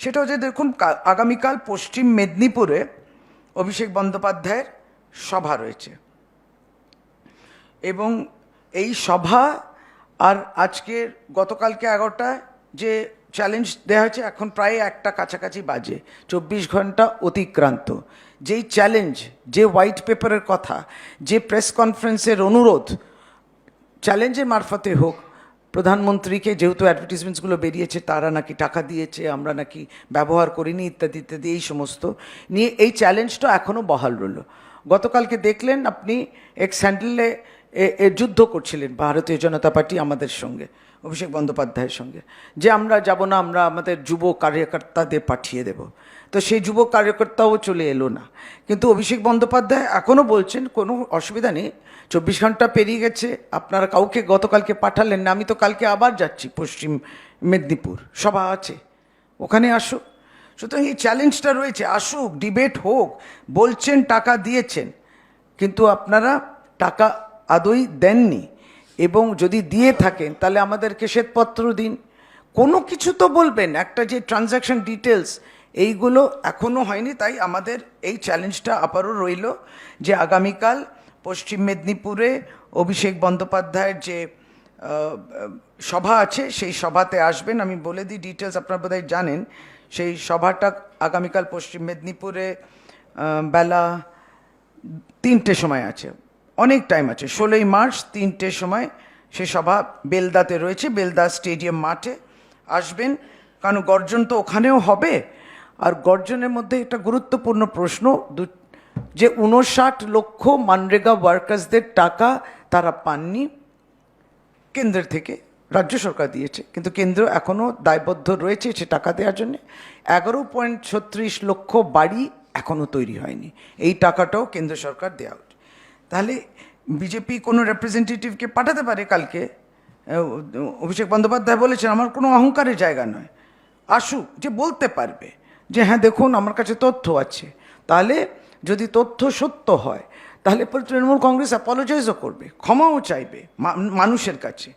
সেটা হচ্ছে দেখুন আগামীকাল পশ্চিম মেদিনীপুরে অভিষেক বন্দ্যোপাধ্যায়ের সভা রয়েছে। এবং এই সভা আর আজকের গতকালকে এগারোটায় যে চ্যালেঞ্জ দেওয়া হয়েছে, এখন প্রায় একটা কাছাকাছি বাজে, চব্বিশ ঘণ্টা অতিক্রান্ত। যেই চ্যালেঞ্জ যে হোয়াইট পেপারের কথা, যে প্রেস কনফারেন্সের অনুরোধ চ্যালেঞ্জের মারফতে হোক প্রধানমন্ত্রীকে যেহেতু অ্যাডভার্টিজমেন্টসগুলো বেরিয়েছে, তারা নাকি টাকা দিয়েছে, আমরা নাকি ব্যবহার করিনি, ইত্যাদি ইত্যাদি, এই সমস্ত নিয়ে এই চ্যালেঞ্জটা এখনও বহাল রইল। গতকালকে দেখলেন আপনি এক্স হ্যান্ডেলে যুদ্ধ করছিলেন ভারতীয় জনতা পার্টি আমাদের সঙ্গে, অভিষেক বন্দ্যোপাধ্যায়ের সঙ্গে। যে আমরা যাব না, আমরা আমাদের যুব কার্যকর্তাদের পাঠিয়ে দেব। তো সেই যুব কার্যকর্তাও চলে এলো না। কিন্তু অভিষেক বন্দ্যোপাধ্যায় এখনও বলছেন, কোনো অসুবিধা নেই, চব্বিশ ঘণ্টা পেরিয়ে গেছে, আপনারা কাউকে গতকালকে পাঠালেন না, আমি তো কালকে আবার যাচ্ছি, পশ্চিম মেদিনীপুর, সভা আছে, ওখানে আসুক সুতরাং এই চ্যালেঞ্জটা রয়েছে, আসুক ডিবেট হোক, বলছেন, টাকা দিয়েছেন, কিন্তু আপনারা টাকা আদৌ দেননি এবং যদি দিয়ে থাকেন, তাহলে আমাদেরকে শ্বেতপত্র দিন। কোনো কিছু তো বলবেন, একটা যে ট্রানজ্যাকশন ডিটেলস এইগুলো এখনও হয়নি, তাই আমাদের এই চ্যালেঞ্জটা আবারও রইল যে আগামীকাল পশ্চিম মেদিনীপুরে অভিষেক বন্দ্যোপাধ্যায়ের যে সভা আছে, সেই সভাতে আসবেন। আমি বলে দিই ডিটেলস আপনারা বোধহয় জানেন। সেই সভাটা আগামীকাল পশ্চিম মেদিনীপুরে বেলা তিনটে সময় আছে। অনেক টাইম আছে। ষোলোই মার্চ তিনটের সময় সে সভা বেলদাতে রয়েছে। বেলদা স্টেডিয়াম মাঠে আসবেন। কারণ গর্জন তো ওখানেও হবে। আর গর্জনের মধ্যে একটা গুরুত্বপূর্ণ প্রশ্ন যে উনষাট লক্ষ মানরেগা ওয়ার্কার্সদের টাকা তারা পাননি, কেন্দ্রের থেকে, রাজ্য সরকার দিয়েছে। কিন্তু কেন্দ্র এখনও দায়বদ্ধ রয়েছে সে টাকা দেওয়ার জন্য। এগারো পয়েন্ট ছত্রিশ লক্ষ বাড়ি এখনও তৈরি হয়নি। এই টাকাটাও কেন্দ্র সরকার দেওয়া তাহলে বিজেপি কোনো রেপ্রেজেন্টেটিভকে পাঠাতে পারে কালকে? অভিষেক বন্দ্যোপাধ্যায় বলেছেন, আমার কোনো অহংকারের জায়গা নয়। আসুক, যে বলতে পারবে যে হ্যাঁ দেখুন, আমার কাছে তথ্য আছে। তাহলে যদি তথ্য সত্য হয়, তাহলে পরে তৃণমূল কংগ্রেস অ্যাপোলোজাইজও করবে, ক্ষমাও চাইবে মানুষের কাছে।